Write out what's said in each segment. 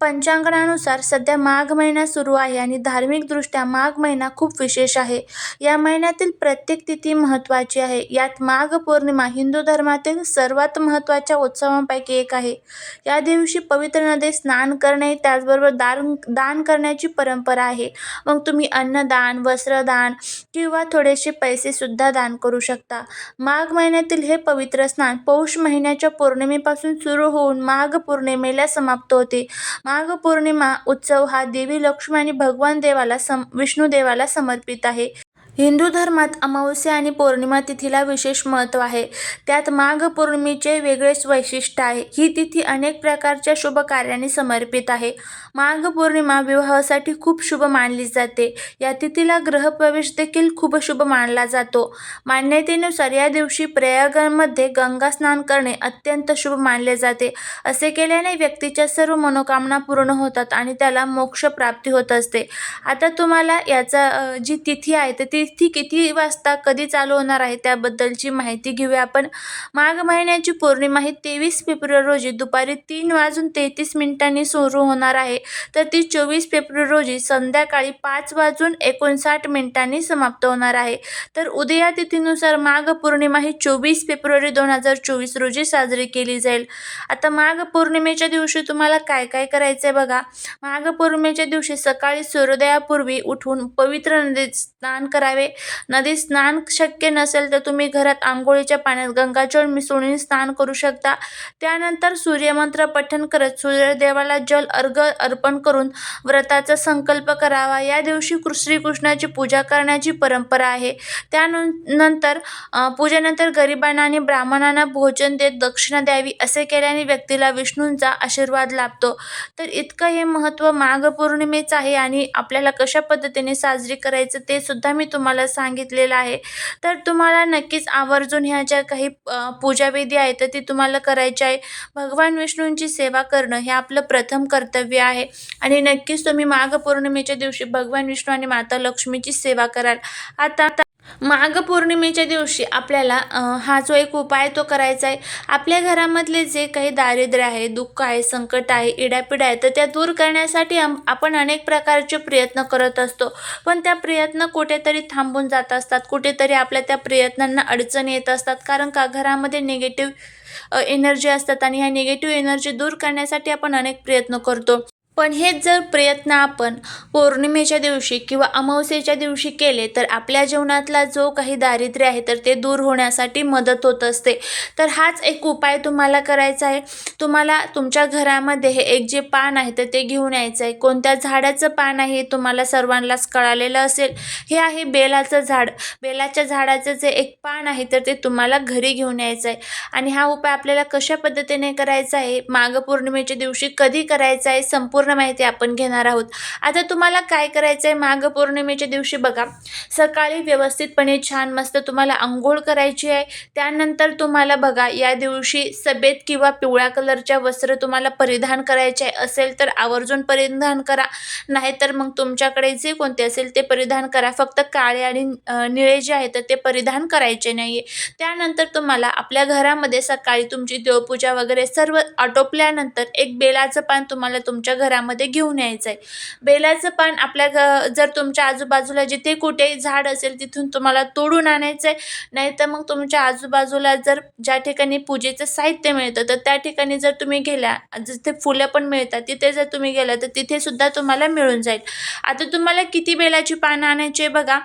पंचांगणानुसार सध्या माघ महिना सुरू आहे आणि धार्मिकदृष्ट्या माघ महिना खूप विशेष आहे. या महिन्यातील प्रत्येक तिथी महत्त्वाची आहे. यात माघ पौर्णिमा हिंदू धर्मातील सर्वात महत्त्वाच्या उत्सवांपैकी एक आहे. या दिवशी पवित्र नदीत स्नान करणे त्याचबरोबर दान दान करण्याची परंपरा आहे. मग तुम्ही अन्नदान वस्त्रदान किंवा थोडेसे पैसेसुद्धा दान करू शकता. माघ महिन्यातील हे पवित्र स्नान पौष महिन्याच्या पौर्णिमेपासून सुरू होऊन माघ पौर्णिमेला समाप्त होते. माघ पौर्णिमा उत्सव हा देवी लक्ष्मी आणि भगवान देवाला सम विष्णू देवाला समर्पित आहे. हिंदू धर्मात अमावस्या आणि पौर्णिमा तिथीला विशेष महत्त्व आहे. त्यात माघ पौर्णिमेचे वेगळेच वैशिष्ट्य आहे. ही तिथी अनेक प्रकारच्या शुभ कार्याने समर्पित आहे. माघ पौर्णिमा विवाहासाठी खूप शुभ मानली जाते. या तिथीला ग्रहप्रवेश देखील खूप शुभ मानला जातो. मान्यतेनुसार या दिवशी प्रयागांमध्ये गंगा स्नान करणे अत्यंत शुभ मानले जाते. असे केल्याने व्यक्तीच्या सर्व मनोकामना पूर्ण होतात आणि त्याला मोक्ष प्राप्ती होत असते. आता तुम्हाला याचा जी तिथी आहे तर ती ती किती वाजता कधी चालू होणार आहे त्याबद्दलची माहिती घेऊया. आपण माघ महिन्याची पौर्णिमा ही तेवीस फेब्रुवारी रोजी दुपारी तीन वाजून तेहतीस मिनिटांनी सुरू होणार आहे. तर ती चोवीस फेब्रुवारी रोजी संध्याकाळी पाच वाजून एकोणसाठ मिनिटांनी समाप्त होणार आहे. तर उदया तिथीनुसार माघ पौर्णिमा ही चोवीस फेब्रुवारी दोन हजार चोवीस रोजी साजरी केली जाईल. आता माघ पौर्णिमेच्या दिवशी तुम्हाला काय काय करायचं आहे बघा. माघ पौर्णिमेच्या दिवशी सकाळी सूर्योदयापूर्वी उठून पवित्र नदीत स्नान करावे. नदीत स्नान शक्य नसेल तर तुम्ही घरात आंघोळीच्या पाण्यात गंगाजल मिसळून स्नान करू शकता. त्यानंतर सूर्यमंत्र पठण करत सूर्यदेवाला जल अर्घ अर्पण करून व्रताचा संकल्प करावा. या दिवशी कृ- श्रीकृष्णाची पूजा करण्याची परंपरा आहे. त्यानंतर पूजेनंतर गरिबांना आणि ब्राह्मणांना भोजन देत दक्षिणा द्यावी असे केल्याने व्यक्तीला विष्णूंचा आशीर्वाद लाभतो. तर इतकं हे महत्त्व माघ पौर्णिमेचं आहे आणि आपल्याला कशा पद्धतीने साजरी करायचं ते सुद्धा मी तुम्हाला तुम्हाला सांगितलेलं आहे. तर तुम्हाला नक्कीच आवर्जून ह्या ज्या काही पूजाविधी आहेत तर ती तुम्हाला करायची आहे. भगवान विष्णूंची सेवा करणं हे आपलं प्रथम कर्तव्य आहे. आणि नक्कीच तुम्ही माघ पौर्णिमेच्या दिवशी भगवान विष्णू आणि माता लक्ष्मीची सेवा कराल. आता माघ पौर्णिमेच्या दिवशी आपल्याला हा जो एक उपाय तो करायचा आहे. आपल्या घरामधले जे काही दारिद्र्य आहे दुःख आहे संकट आहे इडापिडा आहे तर त्या दूर करण्यासाठी आम आपण अनेक प्रकारचे प्रयत्न करत असतो. पण त्या प्रयत्न कुठेतरी थांबून जात असतात. कुठेतरी आपल्या त्या प्रयत्नांना अडचणी येत असतात. कारण का? घरामध्ये निगेटिव्ह एनर्जी असतात आणि ह्या निगेटिव्ह एनर्जी दूर करण्यासाठी आपण अनेक प्रयत्न करतो. पण हेच जर प्रयत्न आपण पौर्णिमेच्या दिवशी किंवा अमावस्येच्या दिवशी केले तर आपल्या जीवनातला जो काही दारिद्र्य आहे तर ते दूर होण्यासाठी मदत होत असते. तर हाच एक उपाय तुम्हाला करायचा आहे. तुम्हाला तुमच्या घरामध्ये हे एक जे पान आहे तर ते घेऊन यायचं आहे. कोणत्या झाडाचं पान आहे तुम्हाला सर्वांनाच कळालेलं असेल. हे आहे बेलाचं झाड. बेलाच्या झाडाचं जे एक पान आहे तर ते तुम्हाला घरी घेऊन यायचं आहे. आणि हा उपाय आपल्याला कशा पद्धतीने करायचा आहे माघ पौर्णिमेच्या दिवशी कधी करायचा आहे संपूर्ण माहिती आपण घेणार आहोत. आता तुम्हाला काय करायचं आहे माघ पौर्णिमेच्या दिवशी बघा सकाळी व्यवस्थितपणे छान मस्त तुम्हाला आंघोळ करायची आहे. त्यानंतर तुम्हाला बघा या दिवशी सफेद किंवा पिवळ्या कलरच्या वस्त्र तुम्हाला परिधान करायचे आहे. असेल तर आवर्जून परिधान करा. नाहीतर मग तुमच्याकडे जे कोणते असेल ते परिधान करा. फक्त काळे आणि निळे जे आहे तर ते परिधान करायचे नाही आहे त्यानंतर तुम्हाला आपल्या घरामध्ये सकाळी तुमची देवपूजा वगैरे सर्व आटोपल्यानंतर एक बेलाचं पान तुम्हाला तुमच्या घरामध्ये घेऊन यायचं आहे बेलाचं पान आपल्या घ जर तुमच्या आजूबाजूला जिथे कुठे झाड असेल तिथून तुम्हाला तोडून आणायचं आहे नाहीतर मग तुमच्या आजूबाजूला जर ज्या ठिकाणी पूजेचं साहित्य मिळतं तर त्या ठिकाणी जर तुम्ही गेल्या जिथे फुलं पण मिळतात तिथे जर तुम्ही गेला तर तिथेसुद्धा तुम्हाला मिळून जाईल. आता तुम्हाला किती बेलाची पानं आणायची आहे बघा.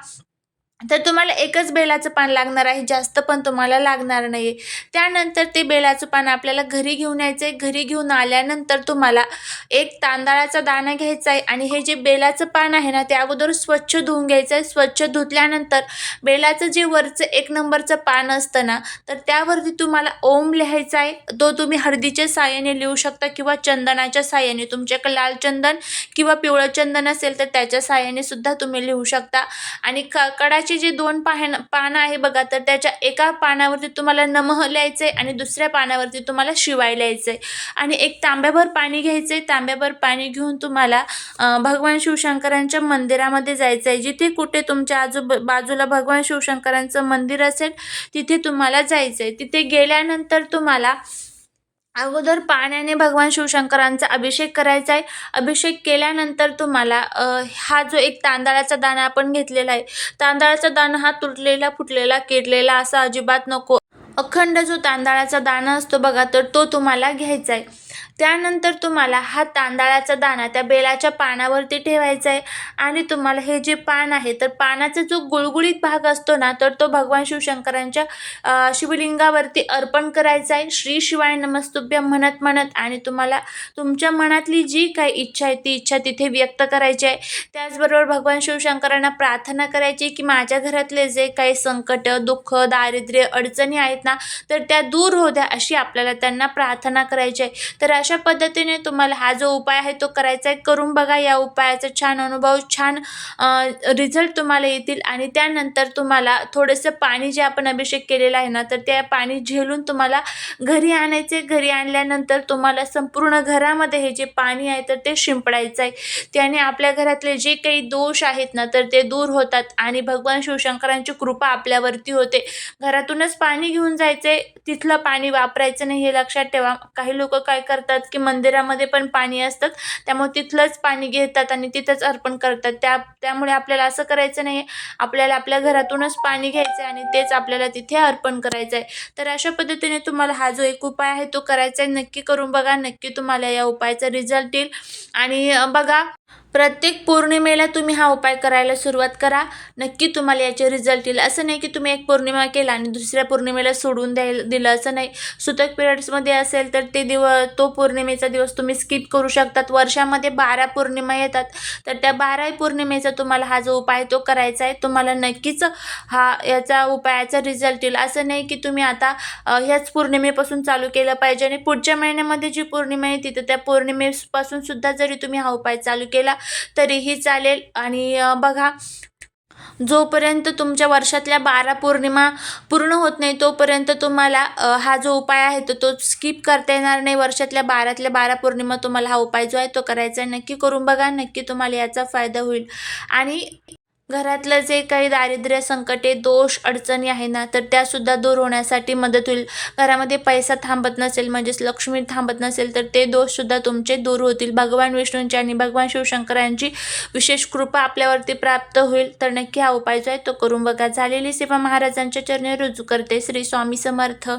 तर तुम्हाला एकच बेलाचं पान लागणार आहे जास्त पण तुम्हाला लागणार नाही आहे त्यानंतर ते बेलाचं पान आपल्याला घरी घेऊन यायचं आहे घरी घेऊन आल्यानंतर तुम्हाला एक तांदळाचा दाणा घ्यायचा आहे आणि हे जे बेलाचं पान आहे ना ते अगोदर स्वच्छ धुवून घ्यायचं आहे स्वच्छ धुतल्यानंतर बेलाचं जे वरचं एक नंबरचं पान असतं ना तर त्यावरती तुम्हाला ओम लिहायचा आहे तो तुम्ही हळदीच्या साह्याने लिहू शकता किंवा चंदनाच्या साह्याने. तुमच्याकडे लाल चंदन किंवा पिवळं चंदन असेल तर त्याच्या साहाय्याने सुद्धा तुम्ही लिहू शकता. आणि क कडा फुलाचे जी दोन पाहन पानं आहे बघा तर त्याच्या एका पानावरती तुम्हाला नमह लिहायचं आहे आणि दुसऱ्या पानावरती तुम्हाला शिवाय लिहायचं आहे आणि एक तांब्याभर पाणी घ्यायचं आहे तांब्याभर पाणी घेऊन तुम्हाला भगवान शिवशंकरांच्या मंदिरामध्ये जायचं आहे जिथे कुठे तुमच्या आजू बाजूला भगवान शिवशंकरांचं मंदिर असेल तिथे तुम्हाला जायचं आहे तिथे गेल्यानंतर तुम्हाला अगोदर पाण्याने भगवान शिवशंकरांचा अभिषेक करायचा आहे. अभिषेक केल्यानंतर तुम्हाला हा जो एक तांदळाचा दाणा आपण घेतलेला आहे तांदळाचा दाणा हा तुटलेला फुटलेला किडलेला असा अजिबात नको. अखंड जो तांदळाचा दाणा असतो बघा तर तो तुम्हाला घ्यायचा आहे. त्यानंतर तुम्हाला हा तांदळाचा दाणा त्या बेलाच्या पानावरती ठेवायचा आहे. आणि तुम्हाला हे जे पान आहे तर पानाचा जो गुळगुळीत भाग असतो ना तर तो भगवान शिवशंकरांच्या शिवलिंगावरती अर्पण करायचा आहे. श्री शिवाय नमस्तुभ्यम म्हणत म्हणत आणि तुम्हाला तुमच्या मनातली जी काही इच्छा आहे ती इच्छा तिथे व्यक्त करायची आहे. त्याचबरोबर भगवान शिवशंकरांना प्रार्थना करायची की माझ्या घरातले जे काही संकट दुःख दारिद्र्य अडचणी आहेत ना तर त्या दूर होऊ द्या अशी आपल्याला त्यांना प्रार्थना करायची आहे. तर अशा पद्धतीने तुम्हाला हा जो उपाय आहे तो करायचा आहे. करून बघा या उपायाचा छान अनुभव छान रिझल्ट तुम्हाला येतील आणि त्यानंतर तुम्हाला थोडंसं पाणी जे आपण अभिषेक केलेला आहे ना तर त्या पाणी झेलून तुम्हाला घरी आणायचे. घरी आणल्यानंतर तुम्हाला संपूर्ण घरामध्ये हे जे पाणी आहे तर ते शिंपडायचं आहे. त्याने आपल्या घरातले जे काही दोष आहेत ना तर ते दूर होतात आणि भगवान शिवशंकरांची कृपा आपल्यावरती होते. घरातूनच पाणी घेऊन जायचे तिथलं पाणी वापरायचं नाही हे लक्षात ठेवा. काही लोक काय करतात की मंदिरामध्ये पण पाणी असतात त्यामुळे तिथलंच पाणी घेतात आणि तिथंच अर्पण करतात. त्या त्यामुळे आपल्याला असं करायचं नाही आपल्याला आपल्या घरातूनच पाणी घ्यायचं आहे आणि तेच आपल्याला तिथे अर्पण करायचं आहे तर अशा पद्धतीने तुम्हाला हा जो एक उपाय आहे तो करायचा आहे नक्की करून बघा नक्की तुम्हाला या उपायाचा रिझल्ट येईल. आणि बघा प्रत्येक पौर्णिमेला तुम्ही हा उपाय करायला सुरुवात करा. नक्की तुम्हाला याचे रिझल्ट येईल. असं नाही की तुम्ही एक पौर्णिमा केला आणि दुसऱ्या पौर्णिमेला सोडून द्यायला दिलं असं नाही. सुतक पिरियड्समध्ये असेल तर ते दिव तो पौर्णिमेचा दिवस तुम्ही स्किप करू शकतात. वर्षामध्ये बारा पौर्णिमा येतात. तर त्या बारा पौर्णिमेचा तुम्हाला हा जो उपाय तो करायचा आहे तुम्हाला नक्कीच हा याचा उपायाचा रिझल्ट येईल. असं नाही की तुम्ही आता ह्याच पौर्णिमेपासून चालू केलं पाहिजे आणि पुढच्या महिन्यामध्ये जी पौर्णिमा येते तर त्या पौर्णिमेपासून सुद्धा जरी तुम्ही हा उपाय चालू केला तरीही चालेल. आणि बघा जोपर्यंत तुमच्या वर्षातल्या बारा पौर्णिमा पूर्ण होत नाही तोपर्यंत तुम्हाला हा जो उपाय आहे तो तो स्किप करता येणार नाही. वर्षातल्या बारातल्या बारा पौर्णिमा तुम्हाला हा उपाय जो आहे तो करायचा आहे. नक्की करून बघा. नक्की तुम्हाला याचा फायदा होईल. आणि घरातलं जे काही दारिद्र्य संकटे दोष अडचणी आहे ना तर त्यासुद्धा दूर होण्यासाठी मदत होईल. घरामध्ये पैसा थांबत नसेल म्हणजेच लक्ष्मी थांबत नसेल तर ते दोषसुद्धा तुमचे दूर होतील. भगवान विष्णूंची आणि भगवान शिवशंकरांची विशेष कृपा आपल्यावरती प्राप्त होईल. तर नक्की हा उपाय जो आहे तो करून बघा. झालेली सेवा महाराजांच्या चरणी रुजू करते. श्री स्वामी समर्थ.